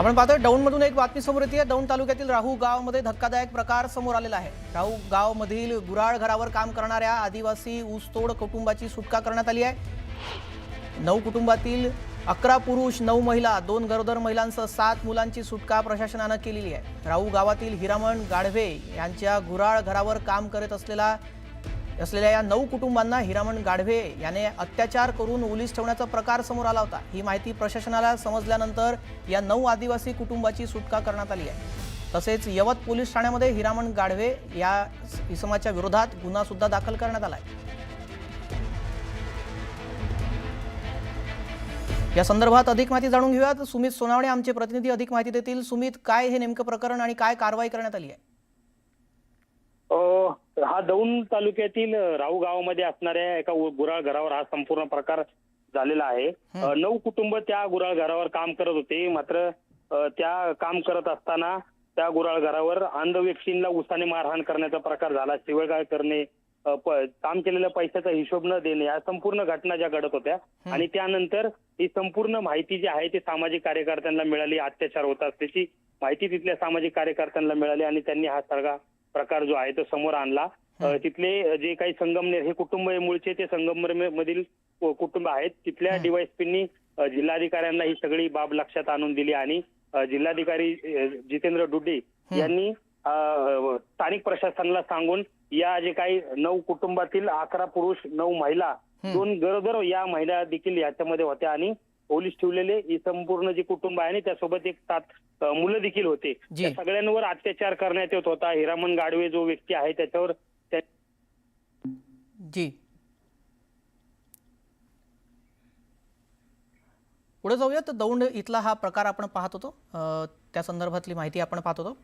आपण पाहतोय दौंडमधून एक बातमी समोर येते. दौंड तालुक्यातील राहू गावामध्ये धक्कादायक प्रकार समोर आलेला आहे. राहू गावमधील गुराळ घरावर काम करणाऱ्या आदिवासी ऊसतोड कुटुंबाची सुटका करण्यात आली आहे. नऊ कुटुंबातील अकरा पुरुष नऊ महिला दोन गरोदर महिलांसह सात मुलांची सुटका प्रशासनानं केलेली आहे. राहू गावातील हिरामण गाढवे यांच्या गुराळ घरावर काम करत असलेला असलेल्या या नऊ कुटुंबांना हिरामण गाढवे याने अत्याचार करून ओलीस ठेवण्याचा प्रकार समोर आला होता. ही माहिती प्रशासनाला समजल्यानंतर या नऊ आदिवासी कुटुंबाची सुटका करण्यात आली आहे. तसेच यवत पोलीस ठाण्यामध्ये हिरामण गाढवे या इसमाच्या विरोधात गुन्हा सुद्धा दाखल करण्यात आला आहे. या संदर्भात अधिक माहिती जाणून घेऊयात. सुमित सोनावणे आमचे प्रतिनिधी अधिक माहिती देतील. सुमित काय हे नेमकं प्रकरण आणि काय कारवाई करण्यात आली आहे? हा दौंड तालुक्यातील राऊ गावामध्ये असणाऱ्या एका गुराळ घरावर हा संपूर्ण प्रकार झालेला आहे. नऊ कुटुंब त्या गुराळ घरावर काम करत होते. मात्र त्या काम करत असताना त्या गुराळ घरावर अंध व्यक्तींना उसाने मारहाण करण्याचा प्रकार झाला. शिवगाळ करणे काम केलेल्या पैशाचा हिशोब न देणे या संपूर्ण घटना ज्या घडत होत्या आणि त्यानंतर ही संपूर्ण माहिती जी आहे ती सामाजिक कार्यकर्त्यांना मिळाली. अत्याचार होत असल्याची माहिती तिथल्या सामाजिक कार्यकर्त्यांना मिळाली आणि त्यांनी हा सगळा प्रकार जो आहे तो समोर आणला. तिथले जे काही संगमनेर हे कुटुंब मूळचे ते संगमनेर मधील कुटुंब आहेत. तिथल्या डीवायसपींनी जिल्हाधिकाऱ्यांना ही सगळी बाब लक्षात आणून दिली आणि जिल्हाधिकारी जितेंद्र डुड्डे यांनी स्थानिक प्रशासनाला सांगून या जे काही नऊ कुटुंबातील अकरा पुरुष नऊ महिला दोन गरोदर या महिला देखील याच्यामध्ये होत्या आणि पोलीस ठेवलेले ही संपूर्ण जे कुटुंब आहे आणि त्यासोबत एक सात मुलं देखील होते. त्या सगळ्यांवर अत्याचार करण्यात येत होता. हिरामन गाडवे जो व्यक्ती आहे त्याच्यावर त्या- जी. पुढे जाऊया तर दौंड इथला हा प्रकार आपण पाहत होतो. त्या संदर्भातली माहिती आपण पाहत होतो.